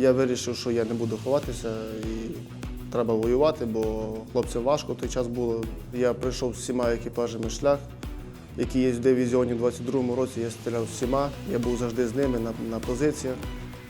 Я вирішив, що я не буду ховатися і треба воювати, бо хлопцям важко той час було. Я прийшов з всіма екіпажами шлях, які є в дивізіоні в 22-му році. Я стріляв з всіма, я був завжди з ними на, на позиціях.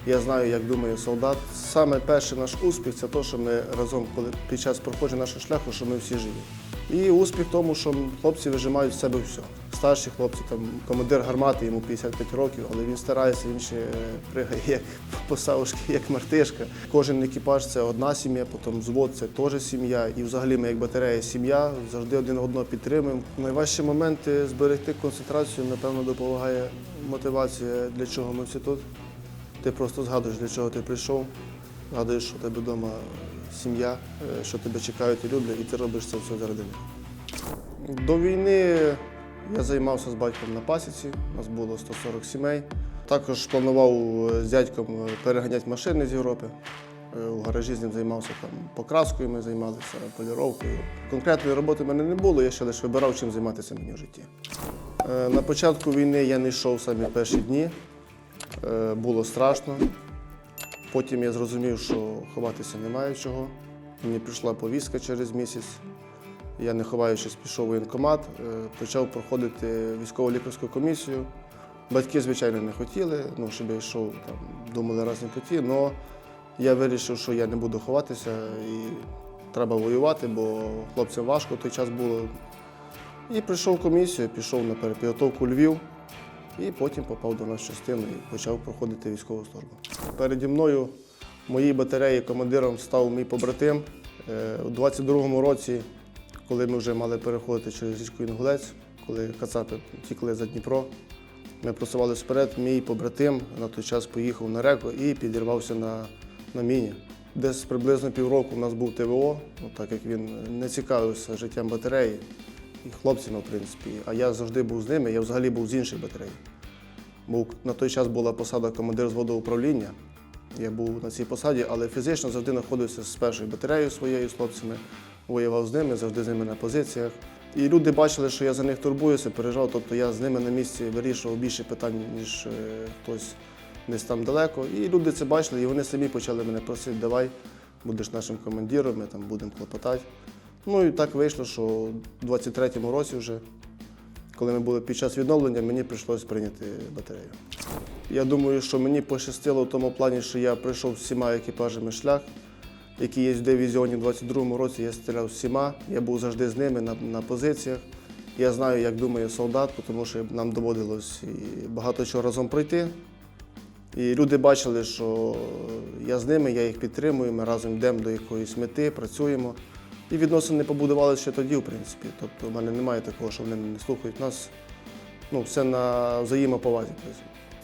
Я знаю, як думає солдат. Саме перший наш успіх це те, що ми разом, коли під час проходження нашого шляху, що ми всі живі. І успіх в тому, що хлопці вижимають з себе все. Старші хлопці, там командир гармати, йому 55 років, але він старається, він ще е, пригає як посавушки, як мартишка. Кожен екіпаж це одна сім'я, потім взвод це теж сім'я. І взагалі ми як батарея сім'я, завжди один одного підтримуємо. Найважчі моменти зберегти концентрацію, напевно, допомагає мотивація, для чого ми всі тут. Ти просто згадуєш, для чого ти прийшов, згадуєш, що у тебе вдома сім'я, е, що тебе чекають і люблять, і ти робиш це все заради них. До війни я займався з батьком на пасіці, у нас було 140 сімей. Також планував е, з дядьком е, переганяти машини з Європи. Е, У гаражі з ним займався там покраскою, ми займалися поліровкою. Конкретної роботи в мене не було, я ще лише вибирав, чим займатися мені в житті. На початку війни я не йшов самі перші дні. Було страшно. Потім я зрозумів, що ховатися немає чого. Мені прийшла повістка через місяць. Я, не ховаючись, пішов воєнкомат, е, почав проходити військово-лікарську комісію. Батьки, звичайно, не хотіли, ну, щоб я йшов, там, думали разні путі, але я вирішив, що я не буду ховатися і треба воювати, бо хлопцям важко в той час було. І прийшов в комісію, пішов на перепідготовку Львів. І потім попав до нас частину і почав проходити військову службу. Переді мною в моїй батареї командиром став мій побратим. Е, У 22-му році, коли ми вже мали переходити через річку Інгулець, коли кацапи тікли за Дніпро, ми просувалися вперед, мій побратим на той час поїхав на реку і підірвався на, на міні. Десь приблизно півроку у нас був ТВО, ну, так як він не цікавився життям батареї і хлопцями, в принципі. А я завжди був з ними, я взагалі був з іншої батареї. Був, на той час була посада командир зводу управління. Я був на цій посаді, але фізично завжди знаходився з першою батареєю своєю з хлопцями, воював з ними, завжди з ними на позиціях. І люди бачили, що я за них турбуюся, переживав, тобто я з ними на місці вирішував більше питань, ніж е, хтось десь там далеко. І люди це бачили, і вони самі почали мене просити, давай, будеш нашим командиром, ми там будемо клопотати. Ну і так вийшло, що в 23-му році вже, коли ми були під час відновлення, мені прийшлося прийняти батарею. Я думаю, що мені пощастило в тому плані, що я пройшов всіма екіпажами шлях, які є в дивізіоні в 22-му році. Я стріляв всіма, я був завжди з ними на, на позиціях. Я знаю, як думає солдат, тому що нам доводилось і багато чого разом пройти. І люди бачили, що я з ними, я їх підтримую, ми разом йдемо до якоїсь мети, працюємо. І відносини побудувалися ще тоді, в принципі. Тобто в мене немає такого, що вони не слухають нас. Ну, все на взаємоповазі.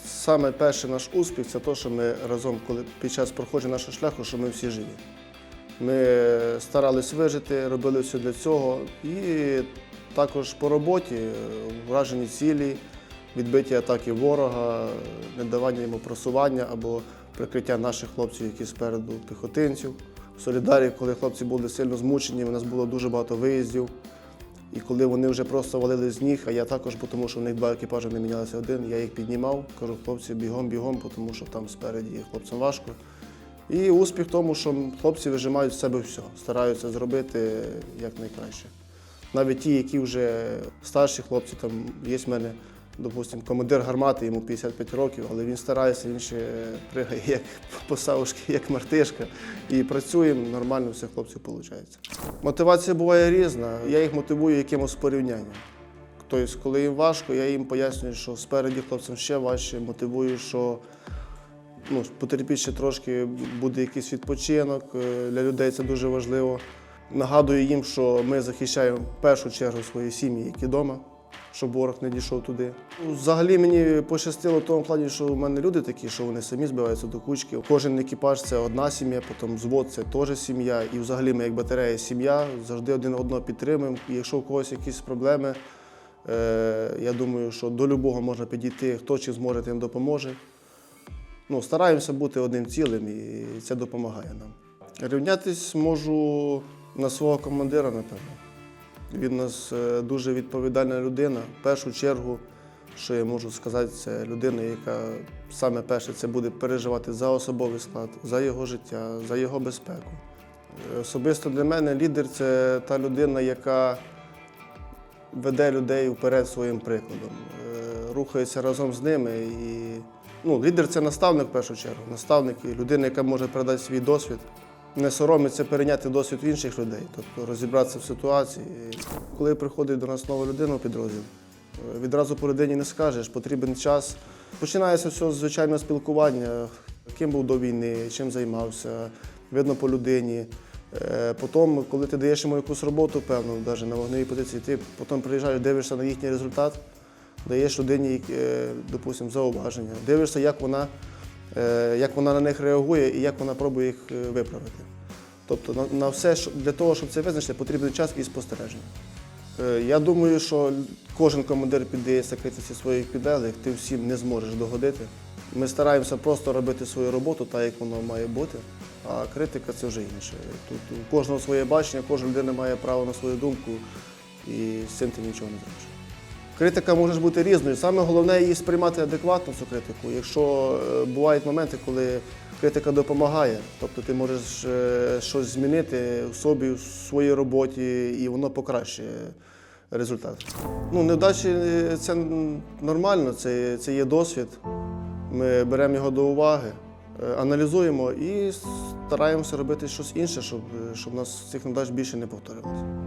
Саме перший наш успіх це те, що ми разом, коли під час проходження нашого шляху, що ми всі живі. Ми старались вижити, робили все для цього. І також по роботі е, вражені цілі, відбиті атаки ворога, не давання йому просування або прикриття наших хлопців, які спереду піхотинців. В Солідарі, коли хлопці були сильно змучені, у нас було дуже багато виїздів. І коли вони вже просто валили з ніг, а я також, тому що в них два екіпажі не мінялися один, я їх піднімав, кажу, хлопці, бігом, бігом, тому що там спереді хлопцям важко. І успіх в тому, що хлопці вижимають з себе все, стараються зробити якнайкраще. Навіть ті, які вже старші хлопці, там є в мене, допустимо, командир гармати, йому 55 років, але він старається, він ще пригає як посавушки, як мартишка. І працюємо, нормально все хлопців виходить. Мотивація буває різна. Я їх мотивую якимось порівнянням. Тобто, коли їм важко, я їм пояснюю, що спереді хлопцям ще важче, мотивую, що ну, потерпіть ще трошки, буде якийсь відпочинок. е, Для людей це дуже важливо. Нагадую їм, що ми захищаємо в першу чергу свої сім'ї, які вдома, щоб ворог не дійшов туди. Взагалі мені пощастило в тому плані, що в мене люди такі, що вони самі збиваються до кучки. Кожен екіпаж це одна сім'я, потім взвод це теж сім'я. І взагалі ми як батарея сім'я, завжди один одного підтримуємо. І якщо у когось якісь проблеми, е, я думаю, що до любого можна підійти, хто чи зможе, тим допоможе. Ну, стараємося бути одним цілим і це допомагає нам. Рівнятись можу на свого командира, напевно. Він у нас е, дуже відповідальна людина. В першу чергу що я можу сказати, це людина, яка саме перше це буде переживати за особовий склад, за його життя, за його безпеку. Е, Особисто для мене лідер це та людина, яка веде людей вперед своїм прикладом, е, рухається разом з ними. І, ну, лідер це наставник в першу чергу. Наставник і людина, яка може передати свій досвід, не соромиться перейняти досвід інших людей, тобто розібратися в ситуації. І коли приходить до нас нова людина в підрозділ, е, відразу по людині не скажеш, потрібен час. Починається все з звичайного спілкування, ким був до війни, чим займався, видно по людині. Е, Потім, коли ти даєш йому якусь роботу, певну, навіть на вогневій позиції, ти потім приїжджаєш, дивишся на їхній результат, даєш людині, е, допустимо, зауваження, дивишся, як вона, е, як вона на них реагує і як вона пробує їх е, виправити. Тобто на, все, для того, щоб це визначити, потрібен час і спостереження. Я думаю, що кожен командир піддається критиці своїх підлеглих, ти всім не зможеш догодити. Ми стараємося просто робити свою роботу так, як воно має бути, а критика це вже інше. Тут у кожного своє бачення, кожна людина має право на свою думку, і з цим ти нічого не зробиш. Критика може бути різною. Саме головне її сприймати адекватно, цю критику. Якщо е, бувають моменти, коли критика допомагає, тобто ти можеш е, щось змінити в собі, в своїй роботі, і воно покращує результат. Ну, невдачі е, це нормально, це, це є досвід. Ми беремо його до уваги, аналізуємо і стараємося робити щось інше, щоб, щоб нас цих невдач більше не повторилося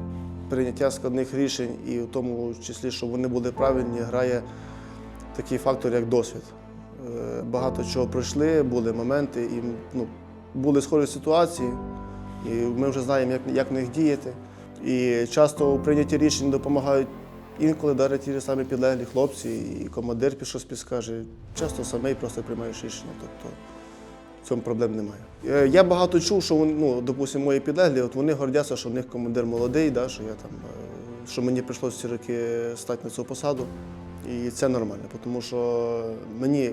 прийняття складних рішень і в тому числі, щоб вони були правильні, грає такий фактор, як досвід. Е, Багато чого пройшли, були моменти, і ну, були схожі ситуації, і ми вже знаємо, як, як в них діяти. І часто у прийнятті рішень допомагають інколи навіть ті ж самі підлеглі хлопці, і командир щось підскаже. Часто самий просто приймаєш рішення. Тобто в цьому проблем немає. Е, Я багато чув, що вони, ну, допустимо, мої підлеглі, от вони гордяться, що в них командир молодий, да, що я там, е, що мені прийшлося ці роки стати на цю посаду. І це нормально, тому що мені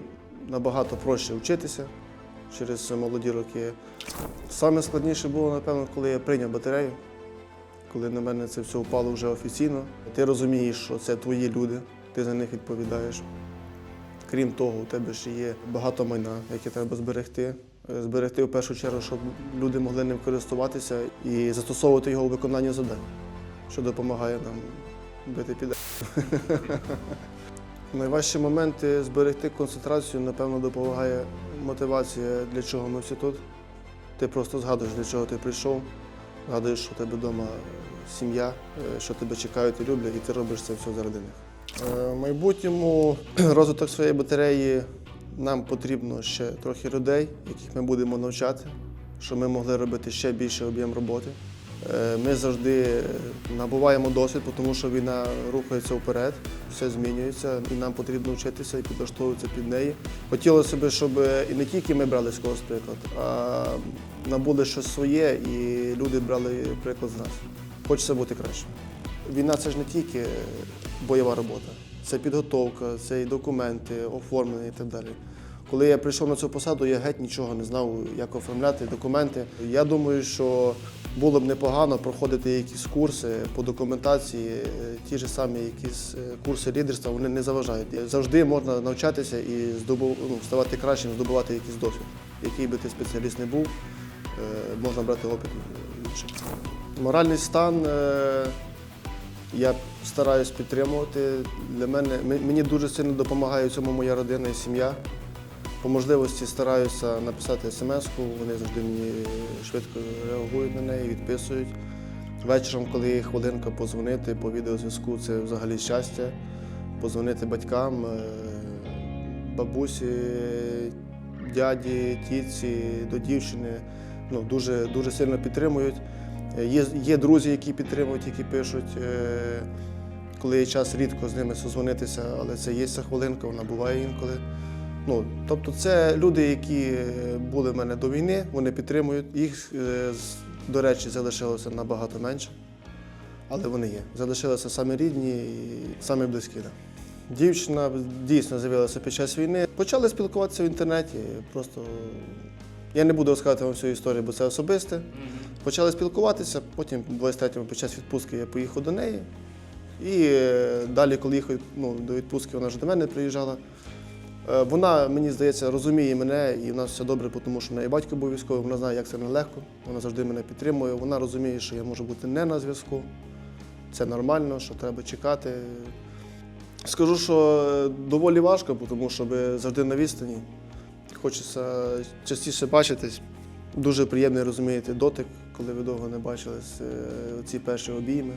набагато проще вчитися через молоді роки. Саме складніше було, напевно, коли я прийняв батарею, коли на мене це все впало вже офіційно. Ти розумієш, що це твої люди, ти за них відповідаєш. Крім того, у тебе ще є багато майна, яке треба зберегти. Е, Зберегти в першу чергу, щоб люди могли ним користуватися і застосовувати його у виконанні завдань, що допомагає нам бити піде. Найважчі моменти зберегти концентрацію, напевно, допомагає мотивація, для чого ми всі тут. Ти просто згадуєш, для чого ти прийшов, згадуєш, що у тебе вдома сім'я, е, що тебе чекають і люблять, і ти робиш це все заради них. Е, В майбутньому розвиток своєї батареї нам потрібно ще трохи людей, яких ми будемо навчати, щоб ми могли робити ще більший об'єм роботи. Е, Ми завжди набуваємо досвід, тому що війна рухається вперед, все змінюється, і нам потрібно вчитися і підлаштовуватися під неї. Хотілося б, щоб і не тільки ми брали з когось приклад, а набули щось своє, і люди брали приклад з нас. Хочеться бути краще. Війна це ж не тільки бойова робота, це підготовка, це і документи, оформлення і так далі. Коли я прийшов на цю посаду, я геть нічого не знав, як оформляти документи. Я думаю, що було б непогано проходити якісь курси по документації, е, ті ж самі якісь е, курси лідерства, вони не заважають. Завжди можна навчатися і здобув, ну, ставати кращим, здобувати якийсь досвід. Який би ти спеціаліст не був, е, можна брати опит інших. Моральний стан. Я стараюсь підтримувати. Для мене мені дуже сильно допомагає в цьому моя родина і сім'я. По можливості стараюся написати смс-ку, вони завжди мені швидко реагують на неї, відписують. Вечором, коли є хвилинка позвонити по відеозв'язку, це взагалі щастя. Позвонити батькам, е, бабусі, дяді, тітці, до дівчини. Ну, дуже, дуже сильно підтримують. Е, Є, є друзі, які підтримують, які пишуть. е, Коли є час рідко з ними созвонитися, але це є ця хвилинка, вона буває інколи. Ну, тобто це люди, які е, були в мене до війни, вони підтримують. Їх, до речі, залишилося набагато менше, але вони є. Залишилися саме рідні і саме близькі. Да. Дівчина дійсно з'явилася під час війни. Почали спілкуватися в інтернеті. Просто я не буду розказувати вам всю історію, бо це особисте. Почали спілкуватися, потім в 23-му під час відпустки я поїхав до неї. І е, далі, коли їхав ну, до відпустки, вона вже до мене приїжджала. Е, Вона, мені здається, розуміє мене і в нас все добре, тому що в неї батько був військовий, вона знає, як це нелегко, вона завжди мене підтримує. Вона розуміє, що я можу бути не на зв'язку. Це нормально, що треба чекати. Скажу, що е, доволі важко, тому що завжди на відстані. Хочеться частіше бачитись. Дуже приємний розумієте дотик, коли ви довго не бачились, е, ці перші обійми.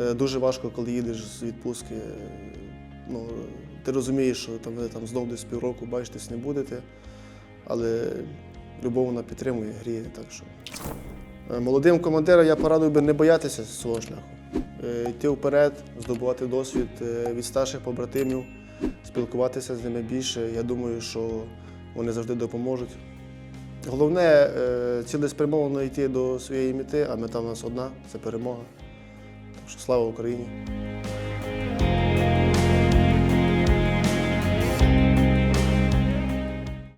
Е, Дуже важко, коли їдеш з відпустки. е, Ну, ти розумієш, що там, ви там знов десь півроку бачитись не будете, але любов вона підтримує, гріє. Так що. Молодим командирам я порадив би не боятися свого шляху. Йти вперед, здобувати досвід від старших побратимів, спілкуватися з ними більше. Я думаю, що вони завжди допоможуть. Головне е, цілеспрямовано йти до своєї мети, а мета в нас одна це перемога. Так що слава Україні!